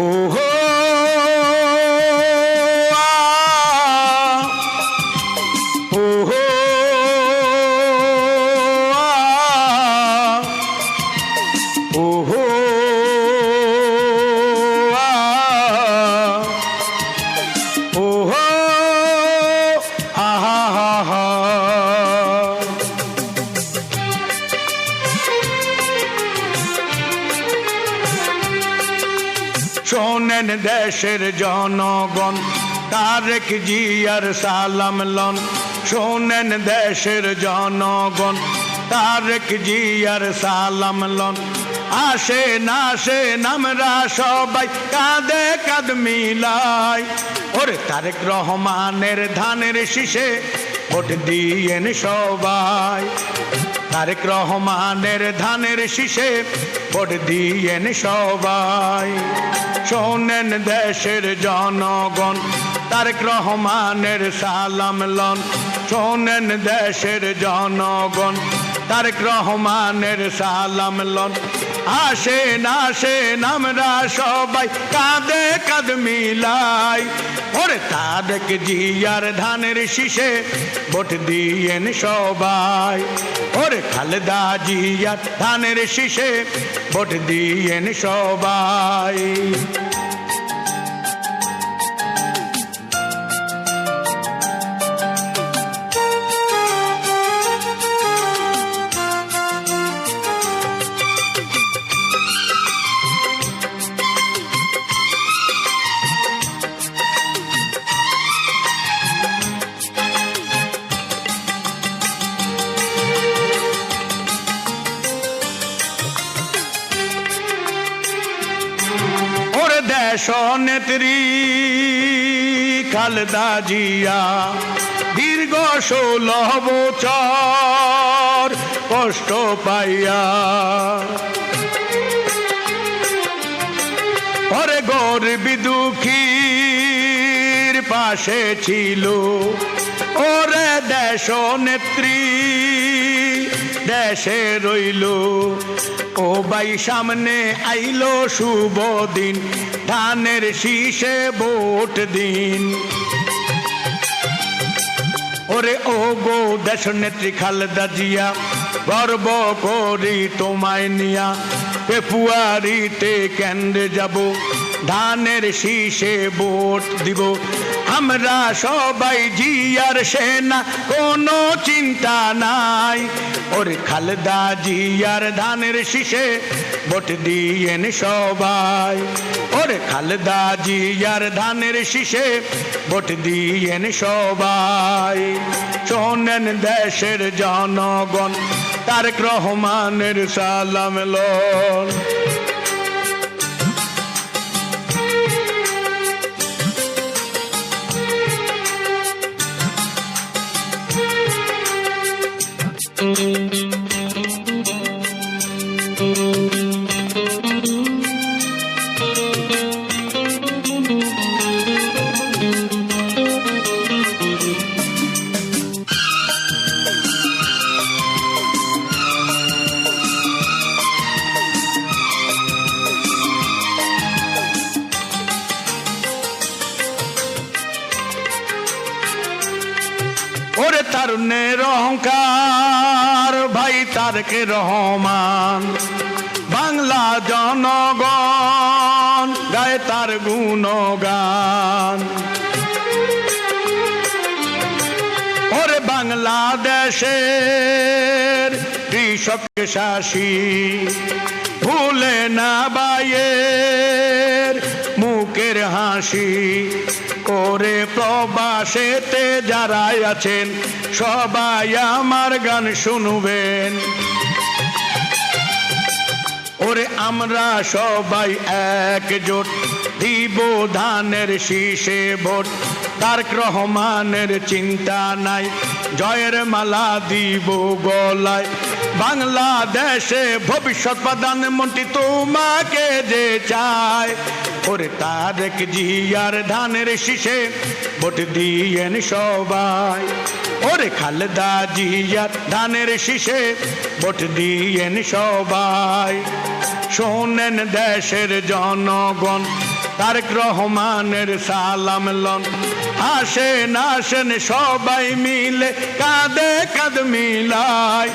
Oh. শোনেন দেশের জনগণ, তারেক জিয়ার সালাম লন। শোনেন দেশের জনগণ, তারেক জিয়ার সালাম লন। আসে না আসে আমরা সবাই, কাঁদে কাঁদ মিলাই। ওরে তারেক রহমানের ধানের শীষে ভোট দিয়েন সবাই। তারেক রহমানের ধানের শীষে ভোট দিয়েন সবাই। শোনেন দেশের জনগণ, তারেক রহমানের সালাম লন। শোনেন দেশের জনগণ তারেক রহমানের সালাম লন। আসেন আসেন আমরা সবাই কাঁদে কাঁদ মিলাই। ওরে তারেক জিয়ার ধানের শীষে ভোট দিয়েন সবাই। ওরে খালেদা জিয়ার ধানের শীষে ভোট দিয়েন সবাই। নেত্রী খালদা জিয়া দীর্ঘ ষোলো বছর কষ্ট পাইয়া ওরে গরিবি দুঃখীর পাশে ছিল। ওরে দেশ নেত্রী দেশে রইল। ও বাই সামনে আইলো শুভ দিন, ধানের শীষে ভোট দিন। ওরে ও গো দেশ নেত্রী খালেদা জিয়া, গর্ব করি তোমায় নিয়া ফেব্রুয়ারিতে কেন্দ্রে যাব। ধানের শীষে ভোট দিব। আমরা সবাই জিয়ার সেনা, কোনো চিন্তা নাই। ওরে খালেদা জিয়ার ধানের শীষে ভোট দিয়েন সবাই। ওরে খালেদা জিয়ার ধানের শীষে ভোট দিয়েন সবাই। শোনেন দেশের জনগণ, তারেক রহমানের সালাম লন। ওরে তারুণের অহংকার, ভাই তারকে রহমান। বাংলা জনগণ, গায়ে তার গুণগান। ওরে বাংলাদেশের কৃষক শাসী ভুলে না বাইয়ের মুখের হাসি। করে প্রবাসেতে যারা আছেন, সবাই আমার গান শুনবেন। ওরে আমরা সবাই একজোট, দিব ধানের শীষে ভোট। তারক রহমানের চিন্তা নাই, জয়ের মালা দিব গলায়। বাংলাদেশে ভবিষ্যৎ প্রধানমন্ত্রী তোমাকে যে চায়, ওরে তারেক জিয়ার ধানের শীষে ভোট দিয়েন সবাই। ওরে খালেদা জিয়ার ধানের শীষে ভোট দিয়েন সবাই। শোনেন দেশের জনগণ তারেক রহমানের সালাম লন। আসেন আসেন সবাই মিলে, কাঁদে, কাঁদ মিলাই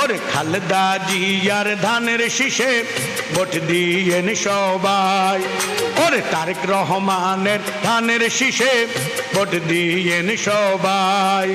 ওরে খালেদা জিয়ার ধানের শীষে ভোট দিয়েন সবাই। ওরে তারেক রহমানের ধানের শীষে ভোট দিয়েন সবাই।